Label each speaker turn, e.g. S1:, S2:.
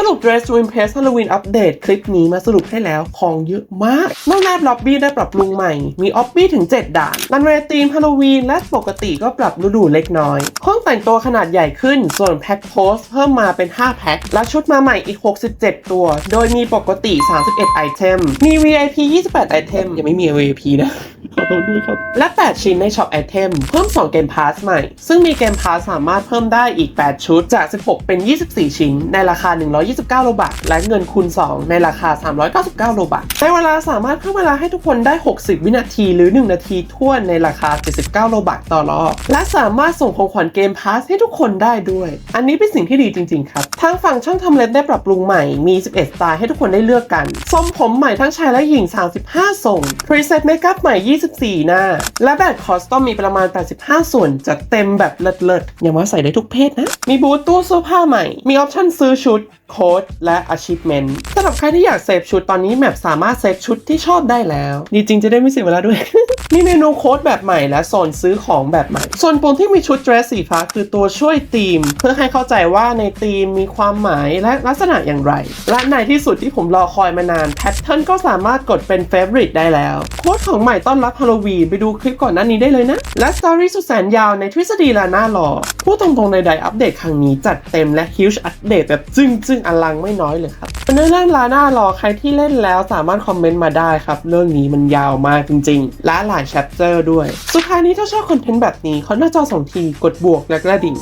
S1: สรุป Dress to Impress Halloween Update คลิปนี้มาสรุปให้แล้วของเยอะมากนอกจากล็อบบี้ได้ปรับปรุงใหม่ มีออบบี้ถึง 7 ด่านรันเวย์ธีมฮาโลวีนและปกติก็ปรับฤดูเล็กน้อย ห้องแต่งตัวขนาดใหญ่ขึ้น ส่วนแพ็คโพสเพิ่มมาเป็น 5 แพ็ค และชุดมาใหม่อีก 67 ตัว โดยมีปกติ 31 ไอเทม มี VIP 28 ไอเทมยังไม่มี VIP นะ ขอโทษด้วยครับ และ 8 ชิ้นในช็อปไอเทมเพิ่ม 2 เกมพาสใหม่ ซึ่งมีเกมพาสสามารถเพิ่มได้อีก 8 ชุดจาก 16 เป็น 24 ชิ้น ในราคา 129 โลบาท และเงินคูณ 2 ในราคา 399 โลบาทในเวลาสามารถเพิ่มเวลาให้ทุกคนได้ 60 วินาทีหรือ 1 นาทีทั่วนในราคา 79 โลบาทต่อรอบและสามารถส่งของขวัญเกมพาสให้ทุกคนได้ด้วย อันนี้เป็นสิ่งที่ดีจริงๆครับทางฝั่งช่างทำเล็บได้ปรับปรุงใหม่มี 11 สไตล์ให้ทุกคนได้เลือกกันทรงผมใหม่ทั้งชายและหญิง 35 ทรงพรีเซตเมคอัพใหม่24 หน้า และแบบคอสตอมมีประมาณ 85 ส่วนจัดเต็มแบบเลิศๆอย่ามาใส่ได้ทุกเพศนะ มีบูธตู้เสื้อผ้าใหม่ มีออปชั่นซื้อชุดโค้ดและ achievement สำหรับใครที่อยากเซฟชุดตอนนี้แมปสามารถเซฟชุดที่ชอบได้แล้ว ดีจริงจะได้ไม่เสียเวลาด้วย มีเมนูโค้ดแบบใหม่และโซนซื้อของแบบใหม่ ส่วนปุ่มที่มีชุดเดรสสีฟ้าคือตัวช่วยธีม เพื่อให้เข้าใจว่าในธีมมีความหมายและลักษณะอย่างไร และในที่สุดที่ผมรอคอยมานานแพทเทิร์นก็สามารถกดเป็น Favorite ได้แล้ว โค้ดของใหม่ต้อนรับฮาโลวีนไปดูคลิปก่อนหน้านี้ได้เลยนะ และสตอรี่สุดแสนยาวในทฤษฎีลาน่ารอพูดตรงๆในใดอัปเดตครั้งนี้จัดเต็มและ huge อัปเดตแบบจึ้งจึ้งอลังไม่น้อยเลยครับ เรื่องลาน่ารอใครที่เล่นแล้วสามารถคอมเมนต์มาได้ครับ เรื่องนี้มันยาวมากจริงๆ และหลายแชปเตอร์ด้วย สุดท้ายนี้ถ้าชอบคอนเทนต์แบบนี้ขอหน้าจอสองทีกดบวกและกระดิ่ง